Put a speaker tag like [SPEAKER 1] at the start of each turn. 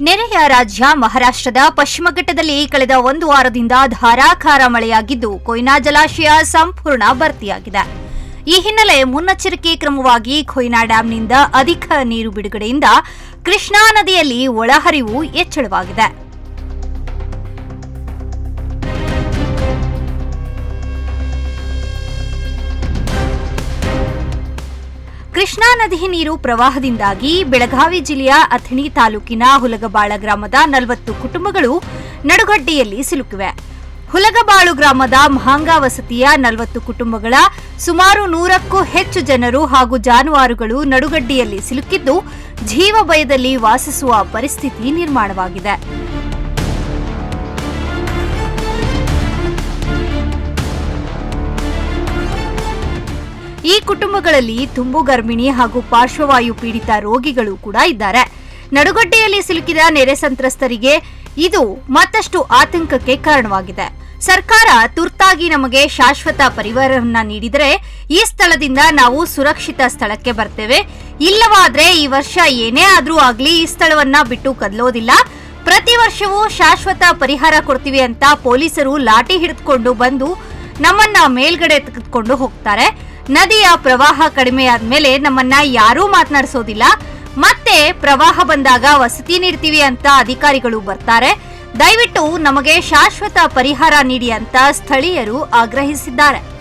[SPEAKER 1] ನೆರೆಯ ರಾಜ್ಯ ಮಹಾರಾಷ್ಟ್ರದ ಪಶ್ಚಿಮ ಘಟ್ಟದಲ್ಲಿ ಕಳೆದ ಒಂದು ವಾರದಿಂದ ಧಾರಾಕಾರ ಮಳೆಯಾಗಿದ್ದು, ಕೊಯ್ನಾ ಜಲಾಶಯ ಸಂಪೂರ್ಣ ಭರ್ತಿಯಾಗಿದೆ. ಈ ಹಿನ್ನೆಲೆ ಮುನ್ನೆಚ್ಚರಿಕೆ ಕ್ರಮವಾಗಿ ಕೊಯ್ನಾ ಡ್ಯಾಂನಿಂದ ಅಧಿಕ ನೀರು ಬಿಡುಗಡೆಯಿಂದ ಕೃಷ್ಣಾ ನದಿಯಲ್ಲಿ ಒಳಹರಿವು ಹೆಚ್ಚಳವಾಗಿದೆ. ಕೃಷ್ಣಾ ನದಿ ನೀರು ಪ್ರವಾಹದಿಂದಾಗಿ ಬೆಳಗಾವಿ ಜಿಲ್ಲೆಯ ಅಥಣಿ ತಾಲೂಕಿನ ಹುಲಗಬಾಳ ಗ್ರಾಮದ ನಲವತ್ತು ಕುಟುಂಬಗಳು ನಡುಗಡ್ಡೆಯಲ್ಲಿ ಸಿಲುಕಿವೆ. ಹುಲಗಬಾಳು ಗ್ರಾಮದ ಮಹಾಂಗ ವಸತಿಯ ನಲವತ್ತು ಕುಟುಂಬಗಳ ಸುಮಾರು ನೂರಕ್ಕೂ ಹೆಚ್ಚು ಜನರು ಹಾಗೂ ಜಾನುವಾರುಗಳು ನಡುಗಡ್ಡೆಯಲ್ಲಿ ಸಿಲುಕಿದ್ದು ಜೀವ ಭಯದಲ್ಲಿ ವಾಸಿಸುವ ಪರಿಸ್ಥಿತಿ ನಿರ್ಮಾಣವಾಗಿದೆ. ಕುಟುಂಬಗಳಲ್ಲಿ ತುಂಬು ಗರ್ಭಿಣಿ ಹಾಗೂ ಪಾರ್ಶ್ವವಾಯು ಪೀಡಿತ ರೋಗಿಗಳು ಕೂಡ ಇದ್ದಾರೆ. ನಡುಗಡ್ಡೆಯಲ್ಲಿ ಸಿಲುಕಿದ ನೆರೆ ಸಂತ್ರಸ್ತರಿಗೆ ಇದು ಮತ್ತಷ್ಟು ಆತಂಕಕ್ಕೆ ಕಾರಣವಾಗಿದೆ. ಸರ್ಕಾರ ತುರ್ತಾಗಿ ನಮಗೆ ಶಾಶ್ವತ ಪರಿವಾರವನ್ನ ನೀಡಿದರೆ ಈ ಸ್ಥಳದಿಂದ ನಾವು ಸುರಕ್ಷಿತ ಸ್ಥಳಕ್ಕೆ ಬರ್ತೇವೆ. ಇಲ್ಲವಾದ್ರೆ ಈ ವರ್ಷ ಏನೇ ಆದ್ರೂ ಆಗ್ಲಿ ಈ ಸ್ಥಳವನ್ನ ಬಿಟ್ಟು ಕದಲೋದಿಲ್ಲ. ಪ್ರತಿ ವರ್ಷವೂ ಶಾಶ್ವತ ಪರಿಹಾರ ಕೊಡ್ತೀವಿ ಅಂತ ಪೊಲೀಸರು ಲಾಠಿ ಹಿಡಿದುಕೊಂಡು ಬಂದು ನಮ್ಮನ್ನ ಮೇಲ್ಗಡೆ ತೆಗೆದುಕೊಂಡು ಹೋಗ್ತಾರೆ. ನದಿಯ ಪ್ರವಾಹ ಕಡಿಮೆಯಾದ್ಮೇಲೆ ನಮ್ಮನ್ನ ಯಾರೂ ಮಾತನಾಡಿಸೋದಿಲ್ಲ. ಮತ್ತೆ ಪ್ರವಾಹ ಬಂದಾಗ ವಸತಿ ನೀಡ್ತೀವಿ ಅಂತ ಅಧಿಕಾರಿಗಳು ಬರ್ತಾರೆ. ದಯವಿಟ್ಟು ನಮಗೆ ಶಾಶ್ವತ ಪರಿಹಾರ ನೀಡಿ ಅಂತ ಸ್ಥಳೀಯರು ಆಗ್ರಹಿಸಿದ್ದಾರೆ.